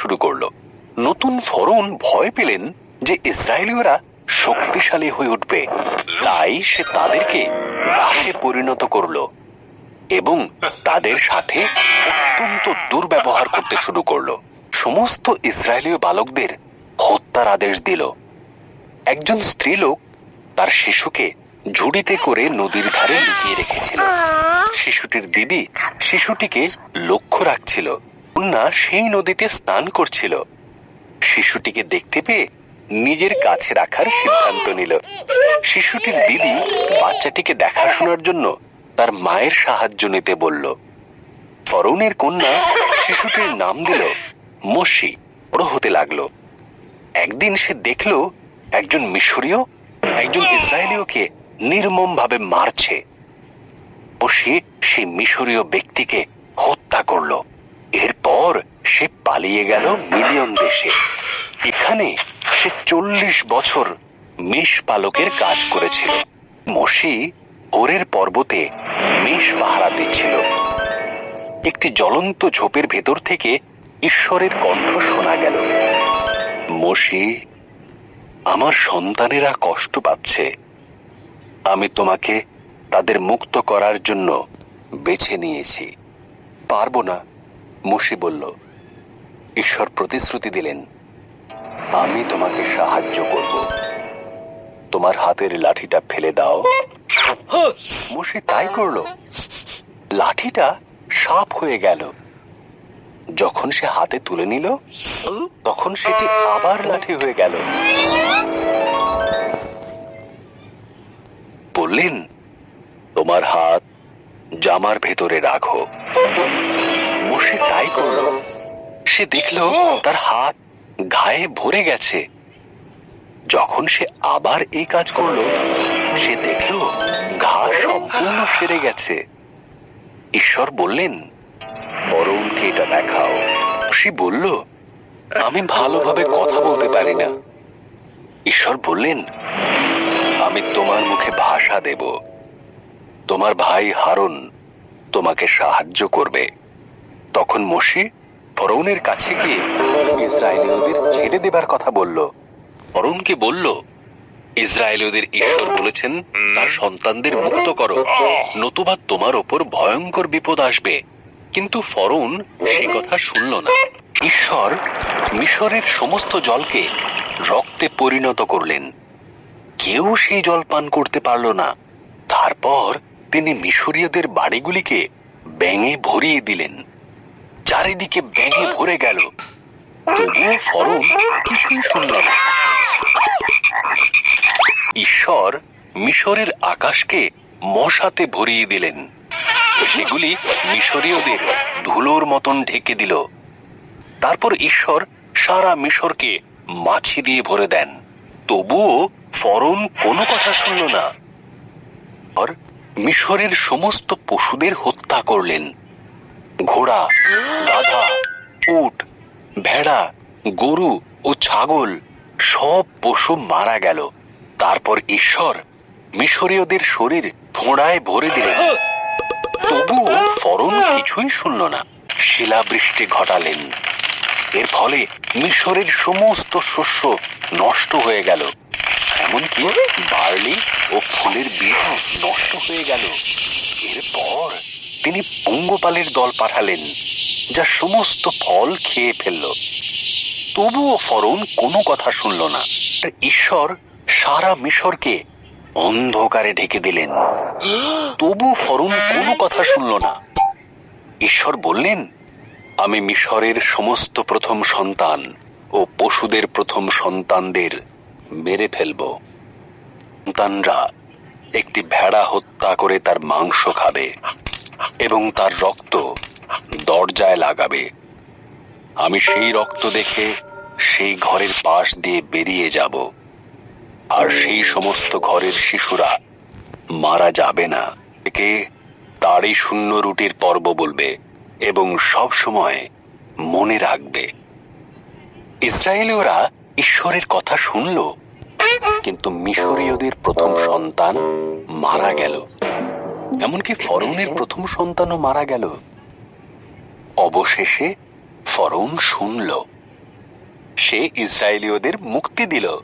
শুরু করল। নতুন ফরৌন ভয় পেলেন যে ইসরায়েলীয়রা শক্তিশালী হয়ে উঠবে। তাই সে তাদেরকে রাশে পরিণত করল এবং তাদের সাথে অত্যন্ত দুর্ব্যবহার করতে শুরু করল। সমস্ত ইসরায়েলীয় বালকদের হত্যার আদেশ দিল। একজন স্ত্রীলোক তার শিশুকে ঝুড়িতে করে নদীর ধারে লুকিয়ে রেখেছিল। শিশুটির দিদি শিশুটিকে লক্ষ্য রাখছিল। কন্যা সেই নদীতে স্নান করছিল। শিশুটিকে দেখতে পেয়ে নিজের কাছে রাখার সিদ্ধান্ত নিল। শিশুটির দিদি বাচ্চাটিকে দেখাশোনার জন্য তার মায়ের সাহায্য নিতে বলল। ফরৌনের কন্যা শিশুটির নাম দিল মসি। বড় হতে লাগল। একদিন সে দেখল একজন মিশরীয়, একজন ইসরায়েলীয়কে নির্মমভাবে মারছে। ও সে সেই মিশরীয় ব্যক্তিকে হত্যা করল এরপর সে পালিয়ে গেল মিলিয়ন দেশে। এখানে সে চল্লিশ বছর মেষ পালকের কাজ করেছিল। মসি ওরের পর্বতে মেষ পাহারা দিচ্ছিল। একটি জ্বলন্ত ঝোপের ভেতর থেকে ঈশ্বরের কণ্ঠ শোনা গেল। মসি, আমার সন্তানেরা কষ্ট পাচ্ছে। আমি তোমাকে তাদের মুক্ত করার জন্য বেছে নিয়েছি। পারব না, মসি বলল। ঈশ্বর প্রতিশ্রুতি দিলেন, আমি তোমাকে সাহায্য করব। তোমার হাতের লাঠিটা ফেলে দাও। মসি তাই করল। লাঠিটা সাপ হয়ে গেল। যখন সে হাতে তুলে নিল, তখন সেটি আবার লাঠি হয়ে গেল। বললেন, তোমার হাত জামার ভেতরে রাখো। মসি তাই করল। সে দেখল তার হাত ঘায়ে ভরে গেছে। যখন সে আবার এই কাজ করল, সে দেখল ঘা সম্পূর্ণ সেরে গেছে। ঈশ্বর বললেন, অরুণকে এটা দেখাও। সে বলল, আমি ভালোভাবে কথা বলতে পারি না। ঈশ্বর বললেন, আমি তোমার মুখে ভাষা দেব। তোমার ভাই হারুন তোমাকে সাহায্য করবে। তখন মসি ফরৌনের কাছে গিয়ে ইসরায়েলীয়দের ছেড়ে দেবার কথা বলল। ফরৌনকে বলল ইসরায়েলীয়দের ঈশ্বর বলেছেন, তার সন্তানদের মুক্ত করো। নতুবা তোমার ওপর ভয়ঙ্কর বিপদ আসবে। কিন্তু ফরৌন সে কথা শুনল না। ঈশ্বর মিশরের সমস্ত জলকে রক্তে পরিণত করলেন। কেউ সেই জল পান করতে পারল না। তারপর তিনি মিশরীয়দের বাড়িগুলিকে ব্যাঙে ভরিয়ে দিলেন। চারিদিকে ব্যাঙে ভরে গেল। তবুও ফরন কিছুই শুনল না ঈশ্বর মিশরের আকাশকে মশাতে ভরিয়ে দিলেন। সেগুলি মিশরীয়দের ধুলোর মতন ঢেকে দিল। তারপর ঈশ্বর সারা মিশরকে মাছি দিয়ে ভরে দেন। তবুও ফরন কোনো কথা শুনল না। মিশরের সমস্ত পশুদের হত্যা করলেন। ঘোড়া, গাধা, উট, ভেড়া, গরু ও ছাগল সব পশু মারা গেল। তারপর ঈশ্বর মিশরীয়দের শরীর ফোঁড়ায় ভরে দিলেন। তবুও ফরন কিছুই শুনল না। শিলাবৃষ্টি ঘটালেন। এর ফলে মিশরের সমস্ত শস্য নষ্ট হয়ে গেল। এমনকি বার্লি ও ফুলের বীজ নষ্ট হয়ে গেল। এরপর তিনি পঙ্গপালের দল পাঠালেন, যা সমস্ত ফল খেয়ে ফেলল। তবুও ফরন কোনো কথা শুনল না। ঈশ্বর সারা মিশরকে অন্ধকারে ঢেকে দিলেন। তবু ফরুন কোনো কথা শুনল না। ঈশ্বর বললেন, আমি মিশরের সমস্ত প্রথম সন্তান ও পশুদের প্রথম সন্তানদের মেরে ফেলব। সন্তানরা একটি ভেড়া হত্যা করে তার মাংস খাবে। এবং তার রক্ত দরজায় লাগাবে। আমি সেই রক্ত দেখে সেই ঘরের পাশ দিয়ে বেরিয়ে যাব। আর সেই সমস্ত ঘরের শিশুরা মারা যাবে না। একে তারই শূন্য রুটির পর্ব বলবে এবং সব সময় মনে রাখবে। ইসরায়েলীয়রা ঈশ্বরের কথা শুনল, কিন্তু মিশরীয়দের প্রথম সন্তান মারা গেল। এমনকি ফরৌনের প্রথম সন্তানও মারা গেল। অবশেষে ফরৌন শুনল। সে ইসরায়েলীয়দের মুক্তি দিল।